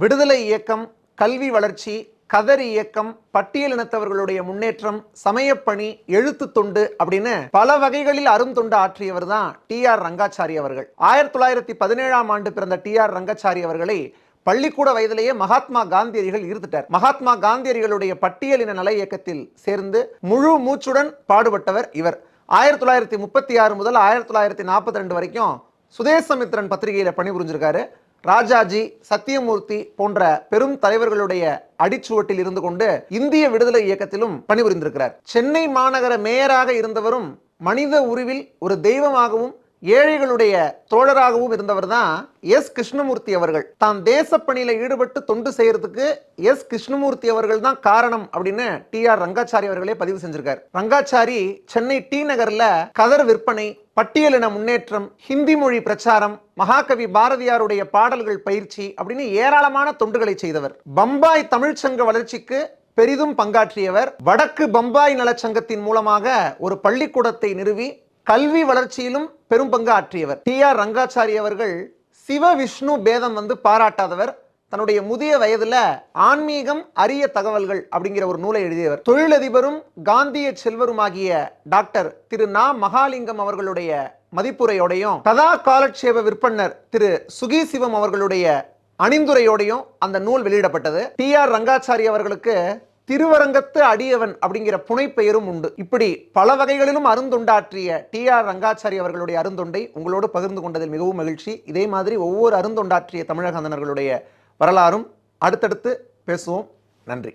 விடுதலை இயக்கம் கல்வி வளர்ச்சி கதர் இயக்கம் பட்டியலினத்தவர்களுடைய முன்னேற்றம் சமயப்பணி எழுத்து தொண்டு அப்படின்னு பல வகைகளில் அருந்தொண்டு ஆற்றியவர் தான் டி ஆர் ரங்காச்சாரி அவர்கள். ஆயிரத்தி தொள்ளாயிரத்தி பதினேழாம் ஆண்டு பிறந்த டி ஆர் ரங்காச்சாரி அவர்களை பள்ளிக்கூட வயதிலேயே மகாத்மா காந்தியடிகள் ஈர்த்துட்டார் மகாத்மா காந்தியடிகளுடைய பட்டியலின நல இயக்கத்தில் சேர்ந்து முழு மூச்சுடன் பாடுபட்டவர் இவர். ஆயிரத்தி தொள்ளாயிரத்தி முப்பத்தி ஆறு முதல் ஆயிரத்தி தொள்ளாயிரத்தி நாற்பத்தி ரெண்டு வரைக்கும் சுதேசமித்ரன் பத்திரிகையில் பணிபுரிஞ்சிருக்காரு. ராஜாஜி சத்தியமூர்த்தி போன்ற பெரும் தலைவர்களுடைய அடிச்சுவட்டில் இருந்து கொண்டு இந்திய விடுதலை இயக்கத்திலும் பணிபுரிந்திருக்கிறார். சென்னை மாநகர மேயராக இருந்தவரும் மனித உருவில் ஒரு தெய்வமாகவும் ஏழைகளுடைய தோழராகவும் இருந்தவர் தான் எஸ். கிருஷ்ணமூர்த்தி அவர்கள். தான் தேசப்பணியில் ஈடுபட்டு தொண்டு செய்யறதுக்கு எஸ். கிருஷ்ணமூர்த்தி அவர்கள் தான் காரணம் அப்படின்னு டி. ஆர். ரங்காச்சாரி அவர்களே பதிவு செஞ்சிருக்கார். ரங்காச்சாரி சென்னை டி நகர்ல கதர் விற்பனை பட்டியலின முன்னேற்றம் ஹிந்தி மொழி பிரச்சாரம் மகாகவி பாரதியாருடைய பாடல்கள் பயிற்சி அப்படின்னு ஏராளமான தொண்டுகளை செய்தவர். பம்பாய் தமிழ்ச்சங்க வளர்ச்சிக்கு பெரிதும் பங்காற்றியவர். வடக்கு பம்பாய் நலச்சங்கத்தின் மூலமாக ஒரு பள்ளிக்கூடத்தை நிறுவி கல்வி வளர்ச்சியிலும் பெரும் பங்கு ஆற்றியவர் டி. ஆர். ரங்காச்சாரி அவர்கள் சிவ விஷ்ணு பேதம் வந்து பாராட்டாதவர். தன்னுடைய முதிய வயதுல ஆன்மீகம் அரிய தகவல்கள் அப்படிங்கிற ஒரு நூலை எழுதியவர். தொழிலதிபரும் காந்திய செல்வருமாகிய டாக்டர் திரு. நா. மகாலிங்கம் அவர்களுடைய மதிப்புரையோடையும் கதா காலட்சேப விற்பனர் திரு. சுகி சிவம் அவர்களுடைய அணிந்துரையோடையும் அந்த நூல் வெளியிடப்பட்டது. டி. ஆர். ரங்காச்சாரி அவர்களுக்கு திருவரங்கத்து அடியவன் அப்படிங்கிற புனைப்பெயரும் உண்டு. இப்படி பல வகைகளிலும் அருந்தொண்டாற்றிய டி ஆர் ரங்காச்சாரி அவர்களுடைய அருந்தொண்டை உங்களோடு பகிர்ந்து கொண்டதில் மிகவும் மகிழ்ச்சி. இதே மாதிரி ஒவ்வொரு அருந்தொண்டாற்றிய தமிழக அந்தனர்களுடைய வரலாறும் அடுத்தடுத்து பேசுவோம். நன்றி.